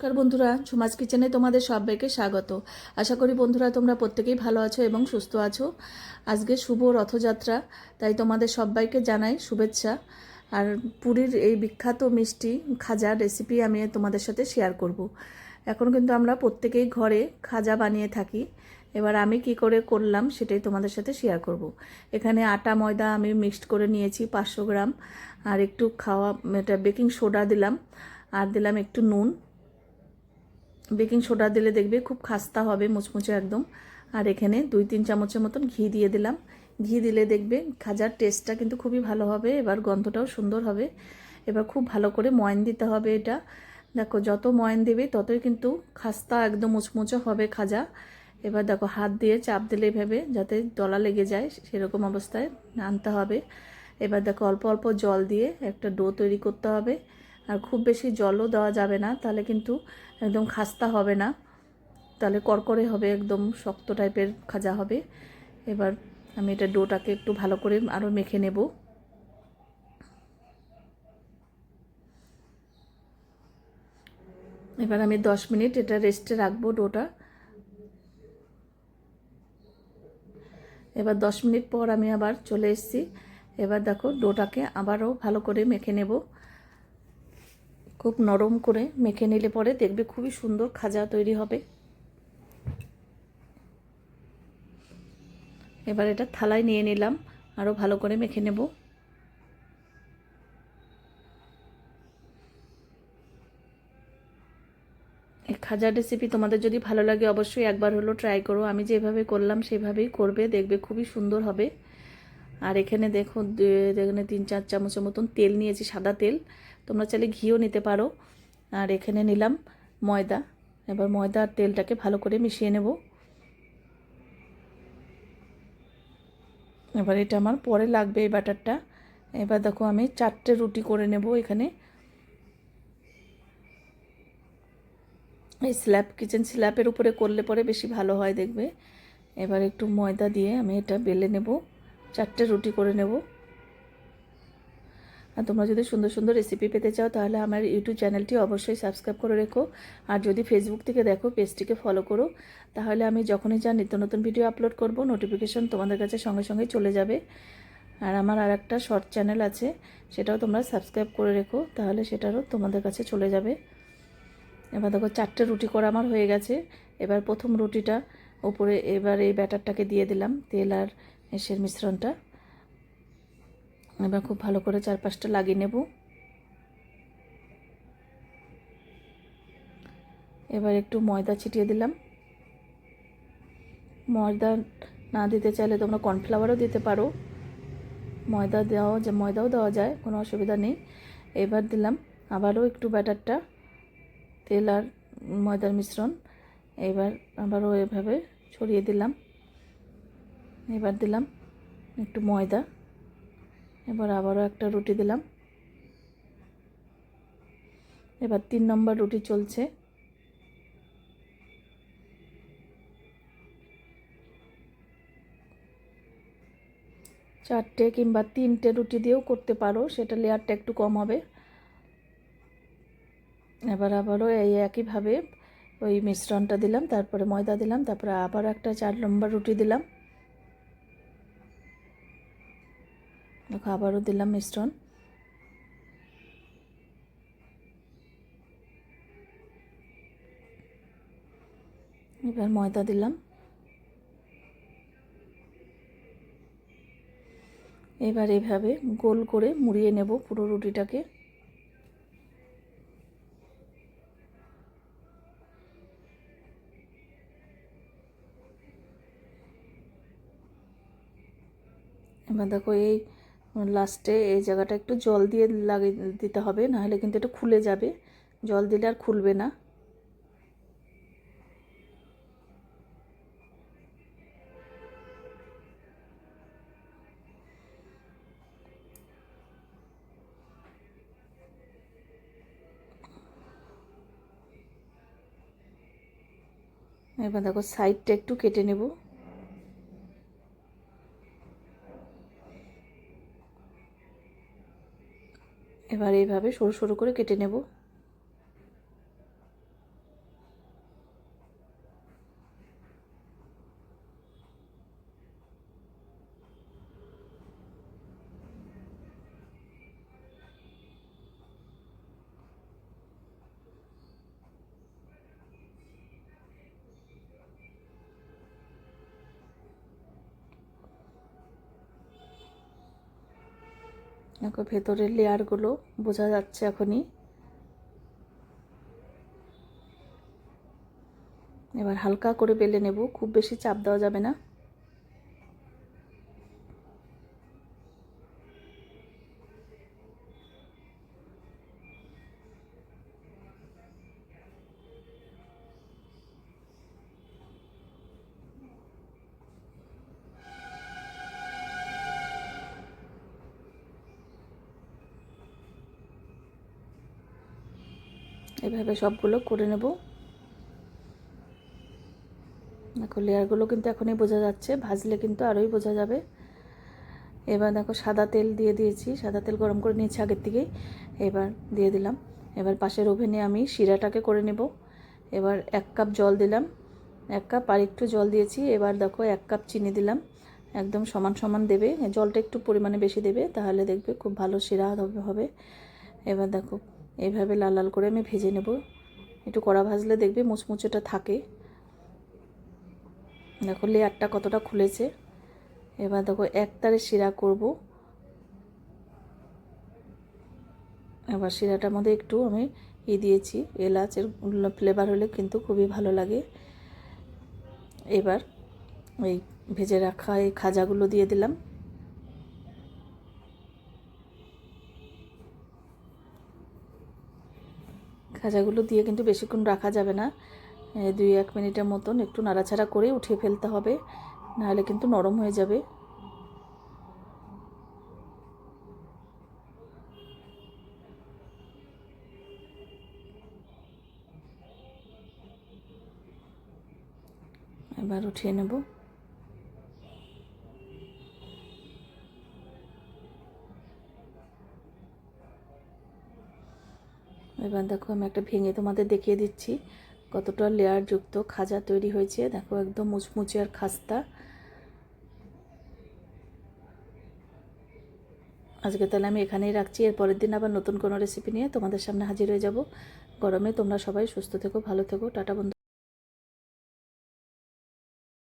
নমস্কার বন্ধুরা, সমাজ কিচেনে তোমাদের সবাইকে স্বাগত। আশা করি বন্ধুরা তোমরা প্রত্যেকেই ভালো আছো এবং সুস্থ আছো। আজকে শুভ রথযাত্রা, তাই তোমাদের সবাইকে জানাই শুভেচ্ছা। আর পুরীর এই বিখ্যাত মিষ্টি খাজা রেসিপি আমি তোমাদের সাথে শেয়ার করব। এখন কিন্তু আমরা প্রত্যেকেই ঘরে খাজা বানিয়ে থাকি। এবার আমি কি করে করলাম সেটাই তোমাদের সাথে শেয়ার করব। এখানে আটা, ময়দা আমি মিক্সড করে নিয়েছি পাঁচশো গ্রাম। আর একটু খাওয়া, এটা বেকিং সোডা দিলাম। আর দিলাম একটু নুন। বেকিং সোডা দিলে দেখবে খুব খাস্তা হবে, মুচমুচে একদম। আর এখানে দুই তিন চামচের মতন ঘি দিয়ে দিলাম। ঘি দিলে দেখবে খাজার টেস্টটা কিন্তু খুবই ভালো হবে, এবার গন্ধটাও সুন্দর হবে। এবার খুব ভালো করে ময়ন দিতে হবে এটা। দেখো, যত ময়ন দেবে ততই কিন্তু খাস্তা একদম মুচমুচে হবে খাজা। এবার দেখো, হাত দিয়ে চাপ দিলে ভেবে যাতে দলা লেগে যায়, সেরকম অবস্থায় আনতে হবে। এবার দেখো, অল্প অল্প জল দিয়ে একটা ডো তৈরি করতে হবে। আর খুব বেশি জলও দেওয়া যাবে না, তাহলে কিন্তু একদম খাস্তা হবে না। তাহলে করকরে হবে, একদম শক্ত টাইপের খাজা হবে। এবার আমি এটা ডোটাকে একটু ভালো করে আরও মেখে নেব। এবার আমি দশ মিনিট এটা রেস্টে রাখব ডোটা। এবার দশ মিনিট পর আমি আবার চলে এসেছি। এবার দেখো ডোটাকে আবারও ভালো করে মেখে নেব। খুব নরম করে মেখে নিলে পরে দেখবে খুবই সুন্দর খাজা তৈরি হবে। এবার এটা থালায় নিয়ে নিলাম আরও ভালো করে মেখে নেব। এই খাজা রেসিপি তোমাদের যদি ভালো লাগে অবশ্যই একবার হলো ট্রাই করো। আমি যেভাবে করলাম সেভাবেই করবে, দেখবে খুবই সুন্দর হবে। আর এখানে দেখো এখানে তিন চার চামচের মতন তেল নিয়েছি, সাদা তেল। তোমরা চাইলে ঘিও নিতে পারো। আর এখানে নিলাম ময়দা। এবার ময়দা আর তেলটাকে ভালো করে মিশিয়ে নেব। এবার এটা আমার পরে লাগবে এই ব্যাটারটা এবার দেখো আমি চারটে রুটি করে নেব এখানে। এই স্ল্যাব কিচেন স্ল্যাবের উপরে করলে পরে বেশি ভালো হয় দেখবে। এবার একটু ময়দা দিয়ে আমি এটা বেলে নেব। চারটে রুটি করে নেব। আর তোমরা যদি সুন্দর সুন্দর রেসিপি পেতে চাও, তাহলে আমার ইউটিউব চ্যানেলটি অবশ্যই সাবস্ক্রাইব করে রেখো। আর যদি ফেসবুক থেকে দেখো পেজটিকে ফলো করো, তাহলে আমি যখনই যা নিত্য নতুন ভিডিও আপলোড করব নোটিফিকেশন তোমাদের কাছে সঙ্গে সঙ্গে চলে যাবে। আর আমার আর একটা শর্ট চ্যানেল আছে, সেটাও তোমরা সাবস্ক্রাইব করে রেখো, তাহলে সেটারও তোমাদের কাছে চলে যাবে। এবার দেখো, চারটে রুটি করা আমার হয়ে গেছে। এবার প্রথম রুটিটা ওপরে এবার এই ব্যাটারটাকে দিয়ে দিলাম, তেল আর এসের মিশ্রণটা। এবার খুব ভালো করে চারপাশটা লাগিয়ে নেব। এবার একটু ময়দা ছিটিয়ে দিলাম। ময়দা না দিতে চাইলে তোমরা কর্নফ্লাওয়ারও দিতে পারো। ময়দা দেওয়া যে ময়দাও দেওয়া যায়, কোনো অসুবিধা নেই। এবার দিলাম আবারও একটু ব্যাটারটা, তেল আর ময়দার মিশ্রণ। এবার আবারও এভাবে ছড়িয়ে দিলাম। এবার দিলাম একটু ময়দা। এবার আবারও একটা রুটি দিলাম। এবার তিন নম্বর রুটি চলছে। চারটে কিংবা তিনটে রুটি দিয়েও করতে পারো, সেটা লেয়ারটা একটু কম হবে। এবার আবারও এই একইভাবে ওই মিশ্রণটা দিলাম, তারপরে ময়দা দিলাম, তারপরে আবার একটা চার নম্বর রুটি দিলাম। দেখো, আবারও দিলাম মিশ্রণ। এবার ময়দা দিলাম। এবার এভাবে গোল করে মুড়িয়ে নেব পুরো রুটিটাকে। এবার দেখো, এই লাস্টে এই জায়গাটা একটু জল দিয়ে লাগিয়ে দিতে হবে, নাহলে কিন্তু এটা খুলে যাবে। জল দিলে আর খুলবে না। এবার দেখো সাইডটা একটু কেটে নেব। এবার এইভাবে সরু সরু করে কেটে নেব। দেখো, ভেতরের লেয়ারগুলো বোঝা যাচ্ছে এখনই। এবার হালকা করে বেলে নেব, খুব বেশি চাপ দেওয়া যাবে না। এভাবে সবগুলো করে নেব। দেখো লেয়ারগুলো কিন্তু এখনই বোঝা যাচ্ছে, ভাজলে কিন্তু আরোই বোঝা যাবে। এবার দেখো সাদা তেল দিয়ে দিয়েছি, সাদা তেল গরম করে নিয়েছি আগের থেকেই, এবার দিয়ে দিলাম। এবার পাশের ওভেনে আমি শিরাটাকে করে নেব। এবার এক কাপ জল দিলাম, এক কাপ আর একটু জল দিয়েছি, এবার দেখো এক কাপ চিনি দিলাম। একদম সমান সমান দেবে, জলটা একটু পরিমাণে বেশি দেবে, তাহলে দেখবে খুব ভালো শিরা হবে। এবার দেখো এইভাবে লাল লাল করে আমি ভেজে নেব। একটু কড়া ভাজলে দেখবে মুচমুচেটা থাকে। দেখো লেয়ারটা কতটা খুলেছে। এবার দেখো এক তারে শিরা করব। এবার শিরাটার মধ্যে একটু আমি ই দিয়েছি এলাচের ফ্লেভার হলে কিন্তু খুবই ভালো লাগে। এবার এই ভেজে রাখা এই খাজাগুলো দিয়ে দিলাম। খাজাগুলো দিয়ে কিন্তু বেশিক্ষণ রাখা যাবে না। দুই এক মিনিটের মতন একটু নাড়াচাড়া করে উঠিয়ে ফেলতে হবে, নাহলে কিন্তু নরম হয়ে যাবে। এবার উঠিয়ে নেব। এবার দেখো আমি একটা ভেঙে তোমাদের দেখিয়ে দিচ্ছি। কতটা লেয়ার যুক্ত খাজা তৈরি হয়েছে। দেখো একদম মুচমুচে আর খাস্তা। আজকে তাহলে আমি এখানেই রাখছি। এর পরের দিন আবার নতুন কোনো রেসিপি নিয়ে তোমাদের সামনে হাজির হয়ে যাব। গরমে তোমরা সবাই সুস্থ থেকো, ভালো থেকো। টাটা বন্ধু।